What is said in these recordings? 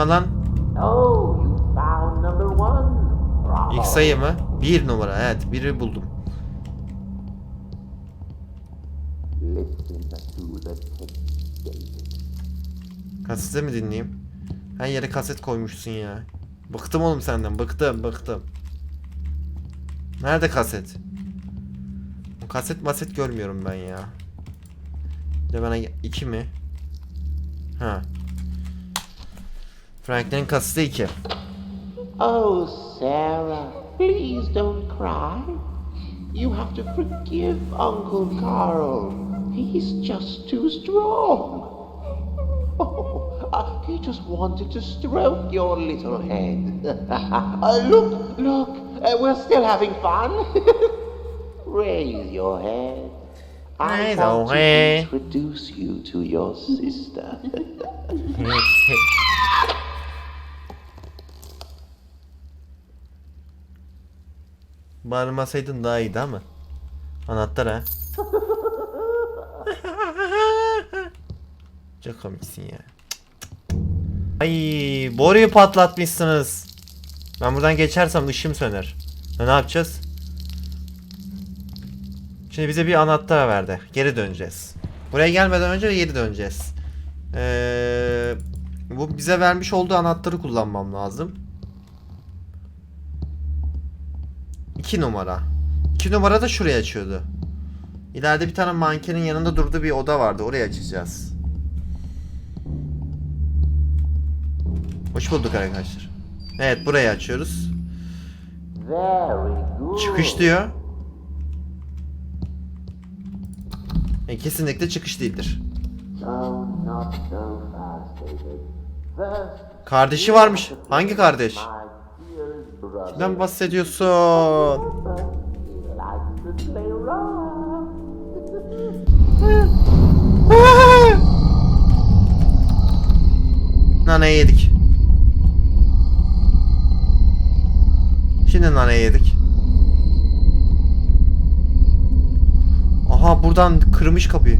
Vurma lan. Oh. İlk sayı mı? Bir numara. Evet biri buldum. Kasete mi dinleyeyim? Her yere kaset koymuşsun ya. Bıktım oğlum senden. Bıktım bıktım. Nerede kaset? Kaset maset görmüyorum ben ya. Bir de bana iki mi? Franklin'in kaseti iki. Oh, Sarah, please don't cry. You have to forgive Uncle Carl. He's just too strong. Oh, he just wanted to stroke your little head. Uh, look, look, uh, we're still having fun. Raise your head. I want to introduce you to your sister. Bağırmasaydın daha iyiydi ama. Anahtar ha. Çok komiksin ya. Ay, boruyu patlatmışsınız. Ben buradan geçersem ışığım söner. Ha, ne yapacağız? Şimdi bize bir anahtar verdi. Geri döneceğiz. Buraya gelmeden önce geri döneceğiz. Ee, bu bize vermiş olduğu anahtarı kullanmam lazım. 2 numara. 2 numara da şuraya açıyordu. İleride bir tane mankenin yanında durduğu bir oda vardı. Orayı açacağız. Hoş bulduk arkadaşlar. Evet burayı açıyoruz. Çıkış diyor. E, kesinlikle çıkış değildir. Kardeşi varmış. Hangi kardeş? Neden bahsediyorsun? But he likes to play rough. Nane yedik. Şimdi nane yedik. Aha buradan kırmış kapıyı.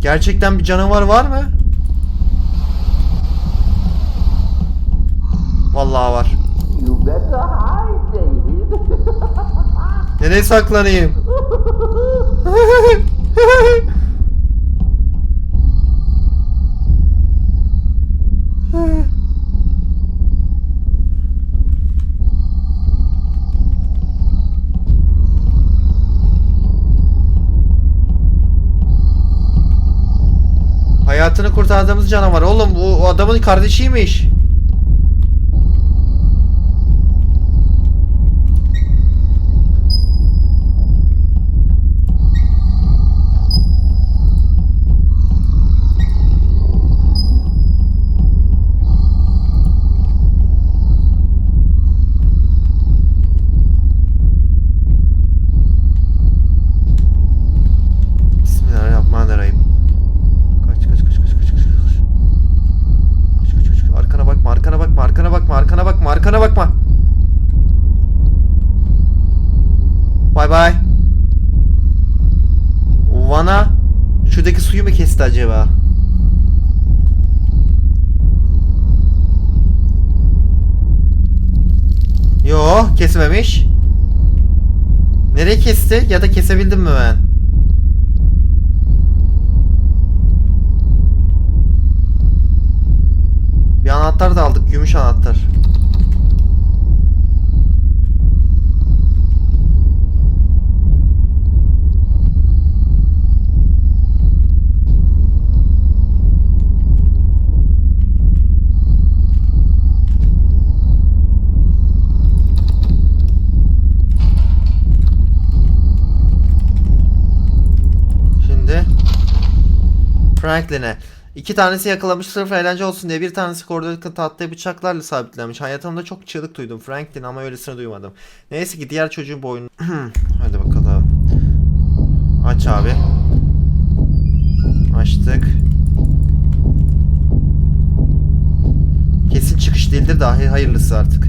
Gerçekten bir canavar var mı? Vallahi var. You better hide, David. Nereye saklanayım? Hayatını kurtardığımız canavar. Oğlum bu adamın kardeşiymiş. Acaba? Yo, kesmemiş. Nereye kesti? Ya da kesebildim mi ben? Franklin'e. İki tanesi yakalamış sırf eğlence olsun diye. Bir tanesi koridordaki tahtaya bıçaklarla sabitlenmiş. Hayatımda çok çığlık duydum Franklin ama öylesine duymadım. Neyse ki diğer çocuğun boynu... Hadi bakalım. Aç abi. Açtık. Kesin çıkış değildir dahi hayırlısı artık.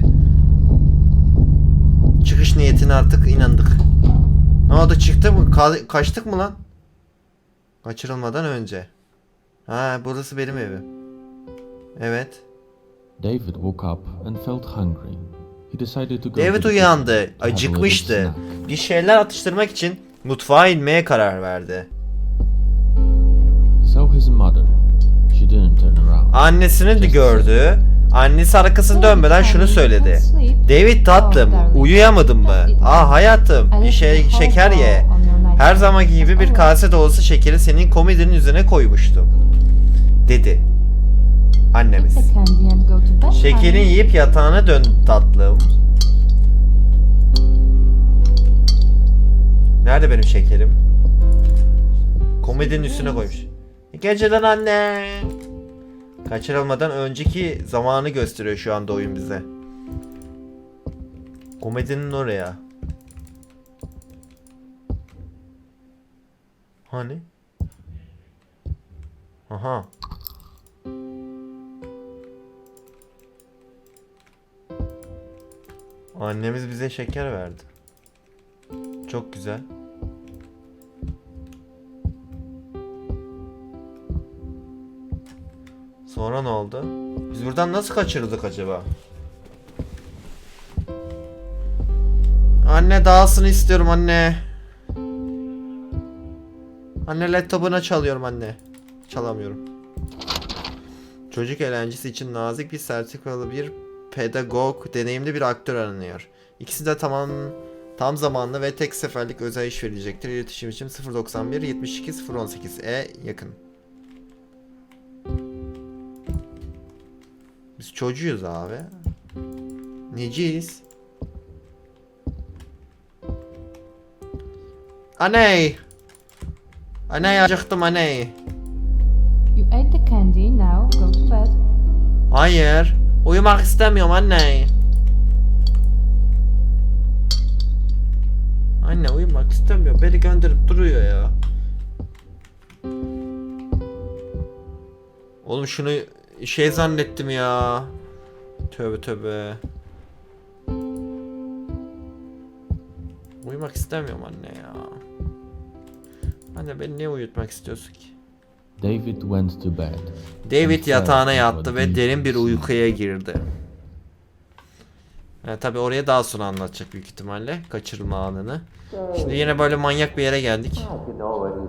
Çıkış niyetine artık inandık. Ne oldu çıktı mı? Ka- kaçtık mı lan? Kaçırılmadan önce. Ha burası benim evim. Evet. David woke up and felt hungry. He decided to go David uyandı. Acıkmıştı. Bir şeyler atıştırmak için mutfağa inmeye karar verdi. He saw his mother. She didn't turn around. Annesini de gördü. Annesi arkasını dönmeden şunu söyledi. David tatlım, uyuyamadın mı? Ah hayatım, bir şey şeker ye. Her zamanki gibi bir kase dolusu şekeri senin komedinin üzerine koymuştum. Dedi. Annemiz. Şekerini yiyip yatağına dön tatlım. Nerede benim şekerim? Komedinin üstüne koymuş. Geceden anne. Kaçırılmadan önceki zamanı gösteriyor şu anda oyun bize. Komedinin oraya. Hani? Aha. Annemiz bize şeker verdi. Çok güzel. Sonra ne oldu? Biz buradan nasıl kaçırıldık acaba? Anne dağılsın istiyorum anne. Anne laptopuna çalıyorum anne. Çalamıyorum. Çocuk eğlencesi için nazik bir sertifikalı bir pedagog, deneyimli bir aktör aranıyor. İkisi de tamam tam zamanlı ve tek seferlik özel iş verilecektir. İletişim için 091 72 018 e yakın. Biz çocuğuz abi. Neciyiz? Aney! Aney acıktım aney. You ate the candy, now go to bed. Hayır. Uyumak istemiyorum anne. Anne uyumak istemiyor. Beni gönderip duruyor ya. Oğlum şunu şey zannettim ya. Tövbe tövbe. Uyumak istemiyorum anne ya. Anne beni niye uyutmak istiyorsun ki? David went to bed. David yatağına yattı ve derin bir uykuya girdi. Yani tabi oraya daha sonra anlatacak büyük ihtimalle kaçırılma anını. Şimdi yine böyle manyak bir yere geldik. I can already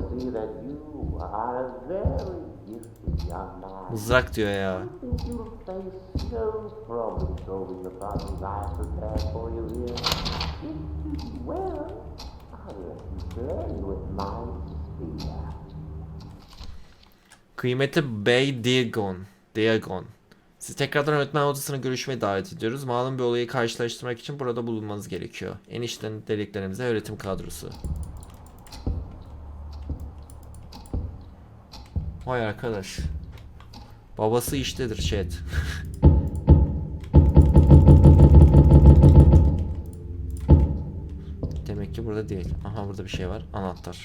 Kıymetli Bey Diagon. Diagon. Sizi tekrardan öğretmen odasına görüşmeye davet ediyoruz. Malum bir olayı karşılaştırmak için burada bulunmanız gerekiyor. Enişten deliklerimize öğretim kadrosu. Vay arkadaş. Babası iştedir chat. Demek ki burada değil. Aha burada bir şey var. Anahtar.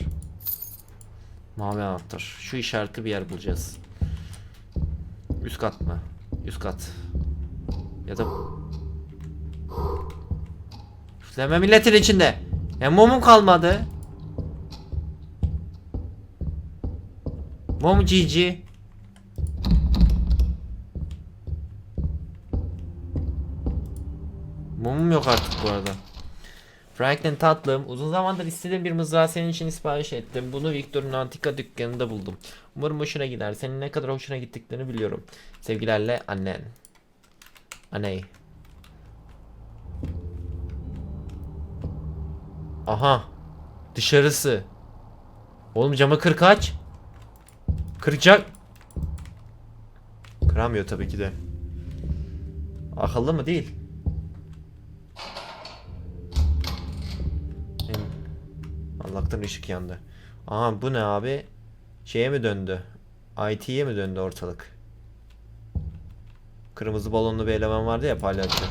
Mavi anahtar. Şu işaretli bir yer bulacağız. Üst kat mı? Üst kat. Ya da... Üfleme milletin içinde. Ya mumum kalmadı. Mum cici. Mumum yok artık bu arada. Franklin tatlım, uzun zamandır istediğim bir mızrağı senin için sipariş ettim. Bunu Victor'un antika dükkanında buldum. Umarım hoşuna gider. Senin ne kadar hoşuna gittiklerini biliyorum. Sevgilerle annen. Aney. Aha. Dışarısı. Oğlum camı kır kaç. Kıracak. Kıramıyor tabii ki de. Akıllı mı değil? Allah'tan ışık yandı. Aha bu ne abi? Şeye mi döndü? IT'ye mi döndü ortalık? Kırmızı balonlu bir eleman vardı ya palyaço.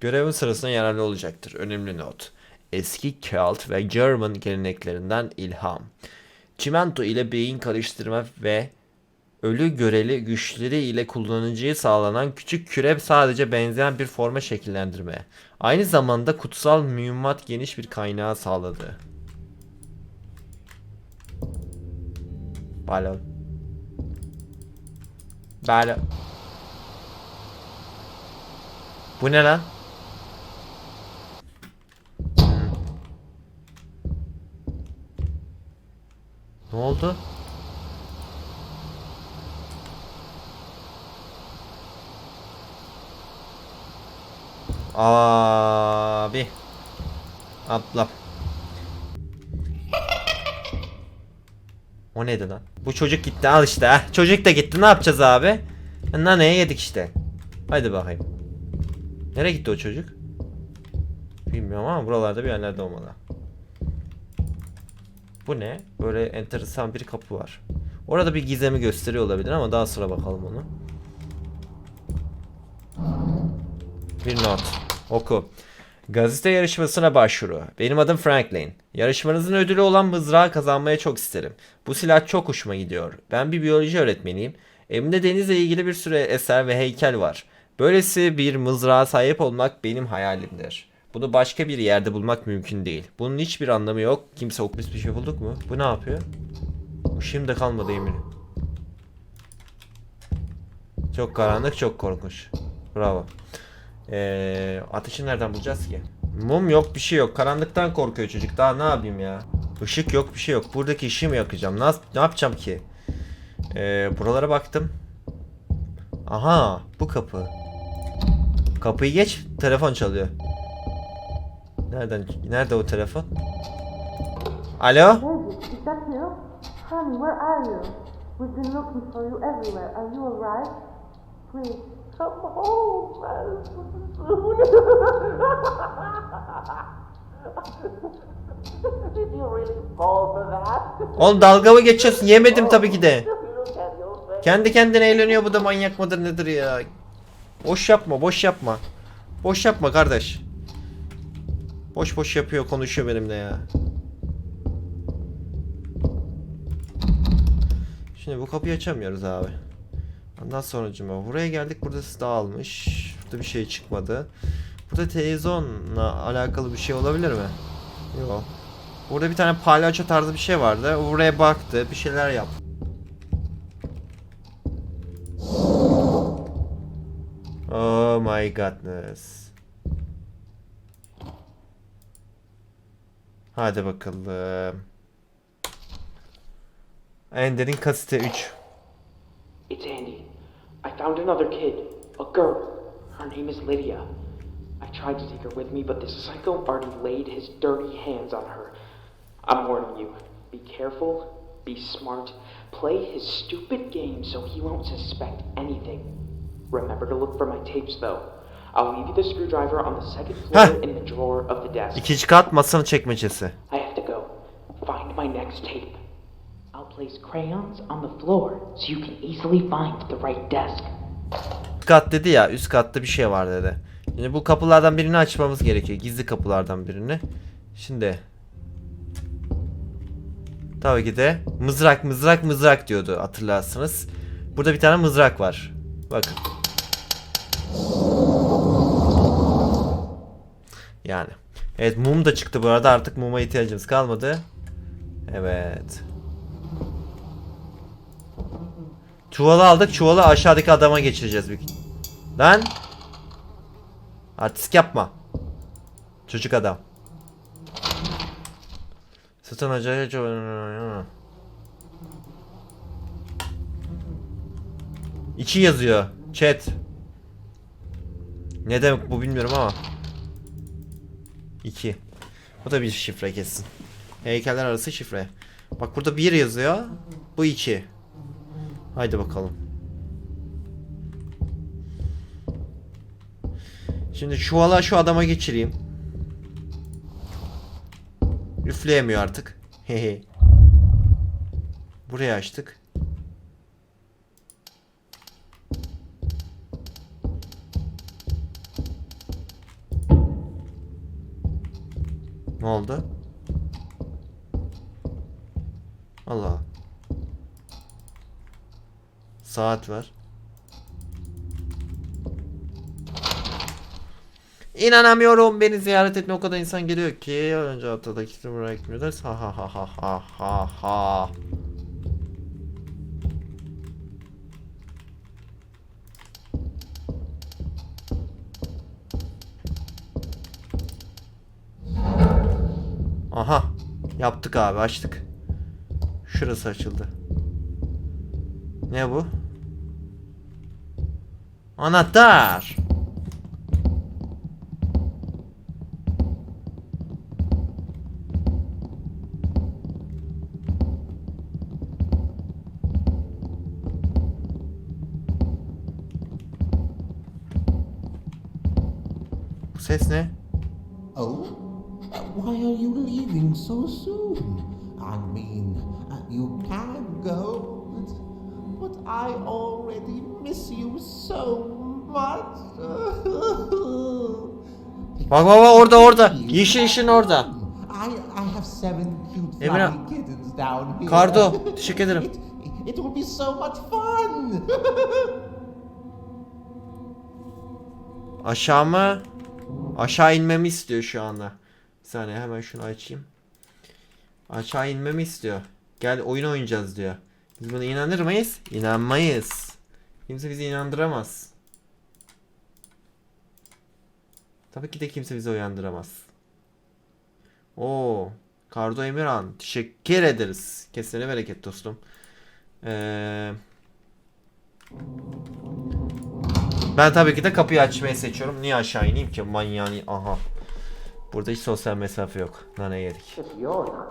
Görevin sırasında yararlı olacaktır. Önemli not. Eski Celt ve German geleneklerinden ilham. Çimento ile beyin karıştırma ve ölü göreli güçleri ile kullanıcıya sağlanan küçük küre sadece benzeyen bir forma şekillendirme. Aynı zamanda kutsal mühimmat geniş bir kaynağı sağladı. Balon. Böyle. Bu ne lan? Hmm. Ne oldu? Abi. Atla. O neydi lan? Bu çocuk gitti al işte ha. Çocuk da gitti ne yapacağız abi? Naneye yedik işte. Hadi bakayım. Nereye gitti o çocuk? Bilmiyorum ama buralarda bir yerlerde olmalı. Bu ne? Böyle enteresan bir kapı var. Orada bir gizemi gösteriyor olabilir ama daha sonra bakalım onu. Bir not. Oku. Gazete yarışmasına başvuru. Benim adım Franklin. Yarışmanızın ödülü olan mızrağı kazanmaya çok isterim. Bu silah çok hoşuma gidiyor. Ben bir biyoloji öğretmeniyim. Evimde denizle ilgili bir sürü eser ve heykel var. Böylesi bir mızrağa sahip olmak benim hayalimdir. Bunu başka bir yerde bulmak mümkün değil. Bunun hiçbir anlamı yok. Kimse okumuş bir şey bulduk mu? Bu ne yapıyor? Şimdi kalmadı eminim. Çok karanlık, çok korkunç. Bravo. Ee, ateşi nereden bulacağız ki? Mum yok, bir şey yok. Karanlıktan korkuyor çocuk. Daha ne yapayım ya? Işık yok, bir şey yok. Buradaki ışığı mı yakacağım? Nasıl, ne yapacağım ki? Ee, buralara baktım. Aha, bu kapı. Kapıyı geç, telefon çalıyor. Nereden? Nerede o telefon? Alo? Honey, where are you? We've been looking for you everywhere. Are you alright? Please, Come home, man. Did you really fall for that? Oğlum dalga mı geçiyorsun? Yemedim tabii ki de. Kendi kendine eğleniyor bu da manyak mıdır nedir ya? Boş yapma, boş yapma. Boş yapma kardeş. Boş boş yapıyor, konuşuyor benimle ya. Şimdi bu kapıyı açamıyoruz abi. Ondan sonra buraya geldik. Burada dağılmış. Burada bir şey çıkmadı. Burada televizyonla alakalı bir şey olabilir mi? Yok. Burada bir tane palyaço tarzı bir şey vardı. Buraya baktı, bir şeyler yaptı. Oh my godness. Hadi bakalım. Ender'in kasete 3. It's Andy. I found another kid. A girl. Her name is Lydia. I tried to take her with me, but this psycho already laid his dirty hands on her. I'm warning you. Be careful. Be smart. Play his stupid game so he won't suspect anything. Remember to look for my tapes, though. I'll leave you the screwdriver on the second floor in the drawer of the desk. İkinci kat masanın çekmecesi. I have to go. Find my next tape. Place crayons on the floor so you can easily find the right desk. Üst kat dedi ya üst katta bir şey var dedi. Şimdi bu kapılardan birini açmamız gerekiyor. Gizli kapılardan birini. Şimdi. Tabii ki de mızrak mızrak mızrak diyordu hatırlarsınız. Burada bir tane mızrak var. Bakın. Yani. Evet mum da çıktı bu arada artık muma ihtiyacımız kalmadı. Evet. Çuvalı aldık. Çuvalı aşağıdaki adama geçireceğiz büyük. Lan. Artistik yapma. Çocuk adam. Satın acayip. İki yazıyor. Chat. Ne demek bu bilmiyorum ama. İki. Bu da bir şifre kesin. Heykeller arası şifre. Bak burada bir yazıyor. Bu iki. Haydi bakalım. Şimdi çuvala şu adama geçireyim. Üfleyemiyor artık. Hehe. Burayı açtık. Ne oldu? Allah saat var. İnanamıyorum beni ziyaret etme o kadar insan geliyor ki önce haftada kimse bırakmıyorlar. Ha ha ha ha ha ha ha. Aha. Yaptık abi açtık. Şurası açıldı. Ne bu? Anahtar. Bu ses? Oh? Why are you leaving so soon? I mean, uh, you can go, but I already miss you so much. Bak bak bak orada orada. Yeşil işin orada. I, I have seven cute fluffy kittens down here. Kardo, teşekkür ederim. It, it will be so much fun. Aşağı mı? Aşağı inmemi istiyor şu anda. Bir saniye hemen şunu açayım. Aşağı inmemi istiyor. Gel oyun oynayacağız diyor. Biz buna inanır mıyız? İnanmayız. Kimse bizi inandıramaz. Tabii ki de kimse bizi uyandıramaz. Oo, Kardo Emirhan, teşekkür ederiz. Kesene bereket dostum. Eee ben tabii ki de kapıyı açmayı seçiyorum. Niye aşağı ineyim ki? Manyani. Aha. Burada hiç sosyal mesafe yok. Nane yedik. If you're not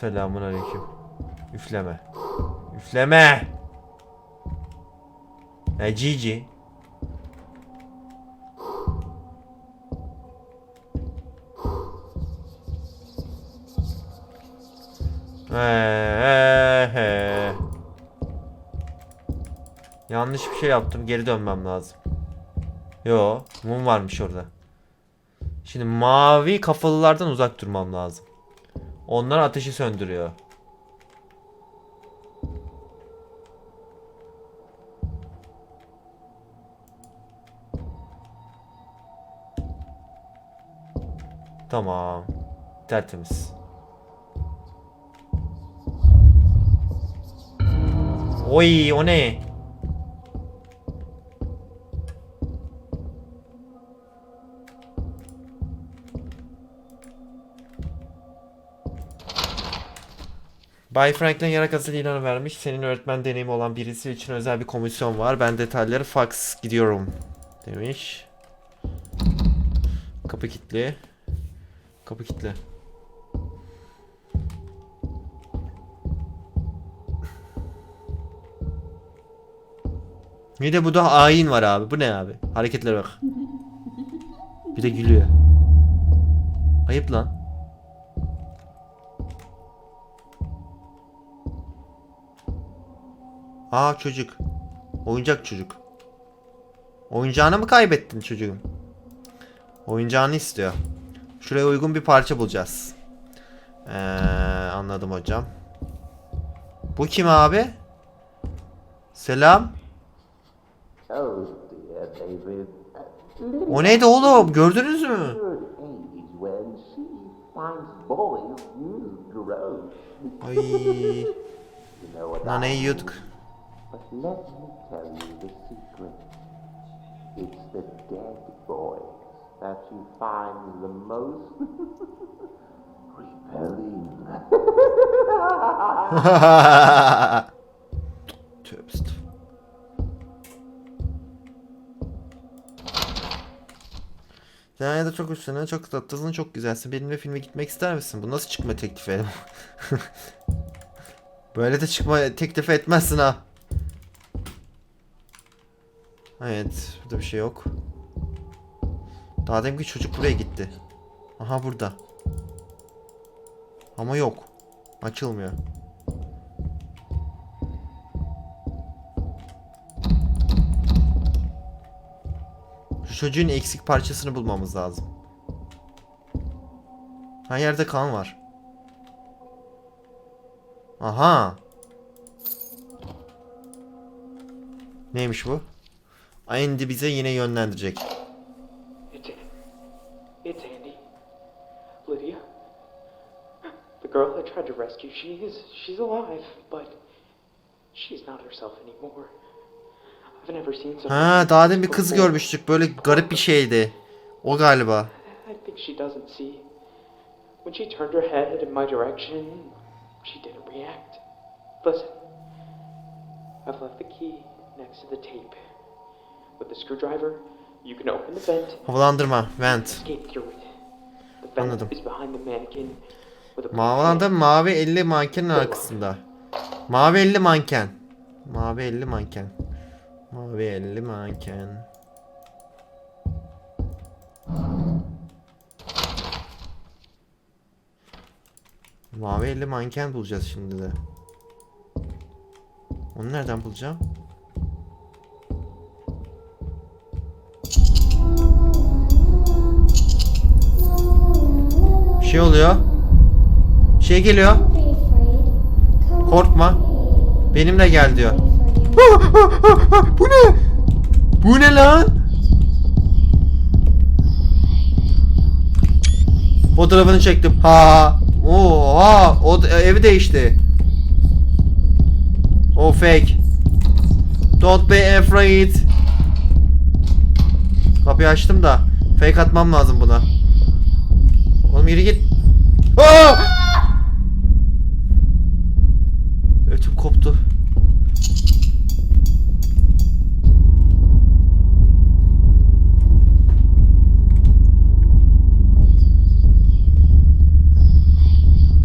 Selamun aleyküm. Üfleme. Üfleme. E Cici. He, he. Yanlış bir şey yaptım. Geri dönmem lazım. Yo, mum varmış orada. Şimdi mavi kafalılardan uzak durmam lazım. Onlar ateşi söndürüyor. Tamam. Tertemiz. Oy o ne? Bay Franklin yarak asıl ilanı vermiş. Senin öğretmen deneyimi olan birisi için özel bir komisyon var. Ben detayları fax gidiyorum demiş. Kapı kilitli. Kapı kilitli. Bir de bu da ayin var abi. Bu ne abi? Hareketlere bak. Bir de gülüyor. Ayıp lan. Aa çocuk. Oyuncak çocuk. Oyuncağını mı kaybettin çocuğum? Oyuncağını istiyor. Şuraya uygun bir parça bulacağız. Ee, anladım hocam. Bu kim abi? Selam. O neydi oğlum? Gördünüz mü? Ay, naneyi yiyorduk. Let me tell you the secret. It's the dead boys that you find the most repelling. Estağfurullah. Sen ya da çok üstüne çok tatlısın çok güzelsin. Benimle filme gitmek ister misin? Bu nasıl çıkma teklifi? Böyle de çıkma teklif etmezsin ha. Evet, burada bir şey yok. Daha demin ki çocuk buraya gitti. Aha burada. Ama yok. Açılmıyor. Şu çocuğun eksik parçasını bulmamız lazım. Her yerde kan var. Aha. Neymiş bu? Andy bize yine yönlendirecek. It's it's Andy. Lydia. The girl I tried to rescue, she is. She's alive, but she's not herself anymore. I've never seen something Ha daha demin bir kız görmüştük. Böyle garip bir şeydi. O galiba. I think she doesn't see. When she turned her head in my direction, she didn't react. Listen, I've left the key next to the tape. With the screwdriver, you can open the vent, Havalandırma. Vent. Anladım. is behind the mannequin with a Mavilanda mavi 50 mankenin arkasında. Mavi 50 manken. Mavi 50 manken. Mavi 50 manken. Mavi 50 manken bulacağız şimdi de. Onu nereden bulacağım? Şey oluyor. Bir şey geliyor. Korkma. Benimle gel diyor. Bu ne? Bu ne lan? Fotoğrafını çektim. Ha. Oha. O da- evi değişti. O fake. Don't be afraid. Kapıyı açtım da fake atmam lazım buna. Oğlum yürü git. Aa! Ötüm koptu.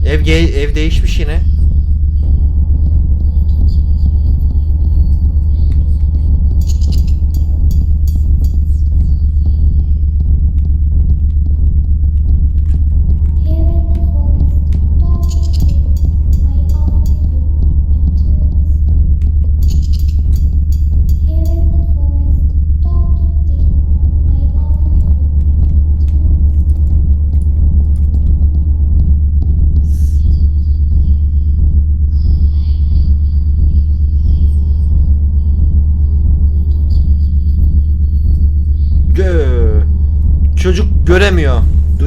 Ev ev değişmiş yine.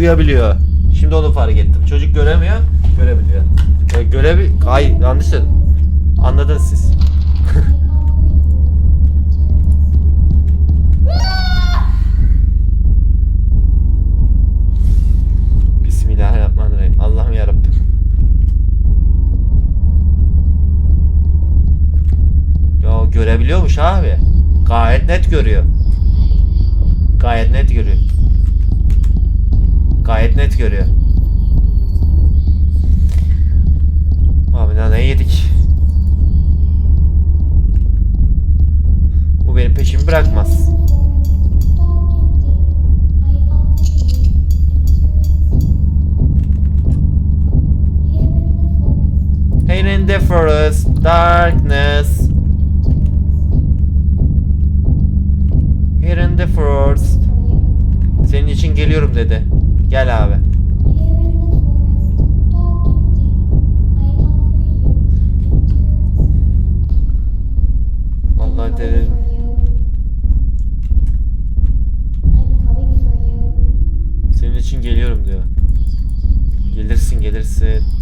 Duyabiliyor. Şimdi onu fark ettim. Çocuk göremiyor, görebiliyor. E, görebi... Ay yanlış dedim. Anladınız siz. Bismillahirrahmanirrahim. Allah'ım yarabbim. Ya görebiliyormuş abi. Gayet net görüyor. Gayet net görüyor. Gayet net görüyor. Abi ne yedik? Bu benim peşimi bırakmaz. Here in the forest, darkness. Here in the forest. Senin için geliyorum dedi. Gel abi. Vallahi dedim. Senin için geliyorum diyor. Gelirsin gelirsin.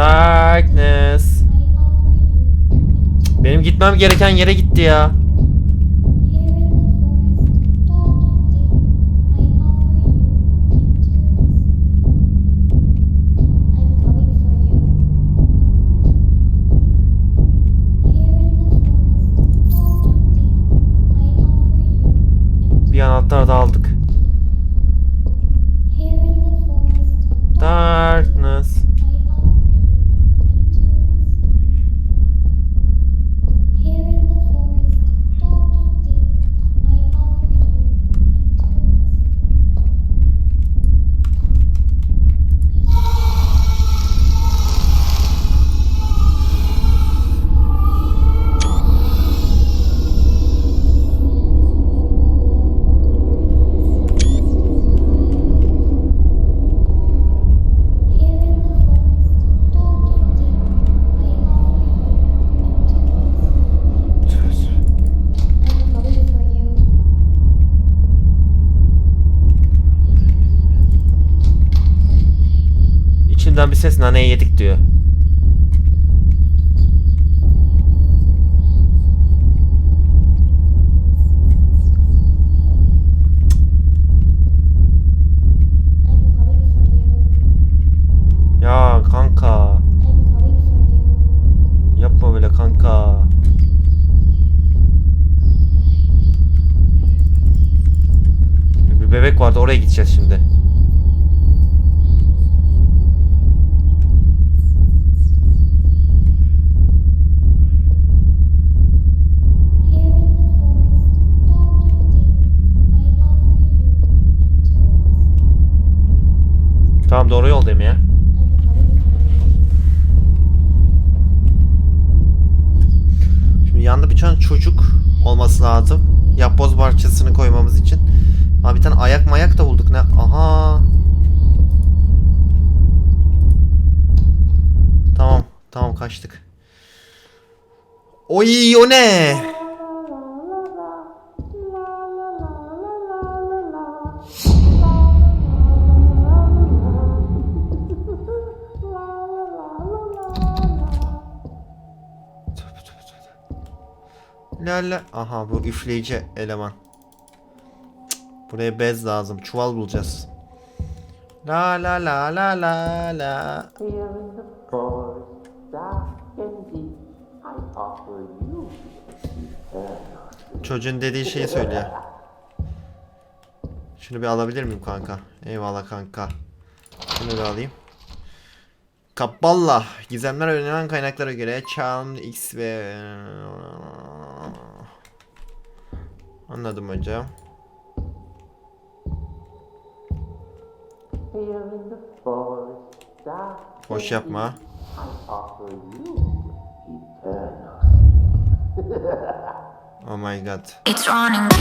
Darkness. Benim gitmem gereken yere gitti ya. Bir anahtar da aldık. İçimden bir ses naneyi yedik diyor. Tamam doğru yoldayım ya. Şimdi yanında bir tane çocuk olması lazım. Yapboz parçasını koymamız için. Aa, bir tane ayak mayak da bulduk ne? Aha. Tamam. Tamam kaçtık. Oy o ne? La. Aha bu üfleyici eleman. Buraya bez lazım. Çuval bulacağız. La la la la la la. Çocuğun dediği şeyi söylüyor. Şunu bir alabilir miyim kanka? Eyvallah kanka. Şunu da alayım. Kabballa. Gizemler öğrenilen kaynaklara göre Charm X ve... Anladım hocam. Boş yapma. Oh my god. It's running.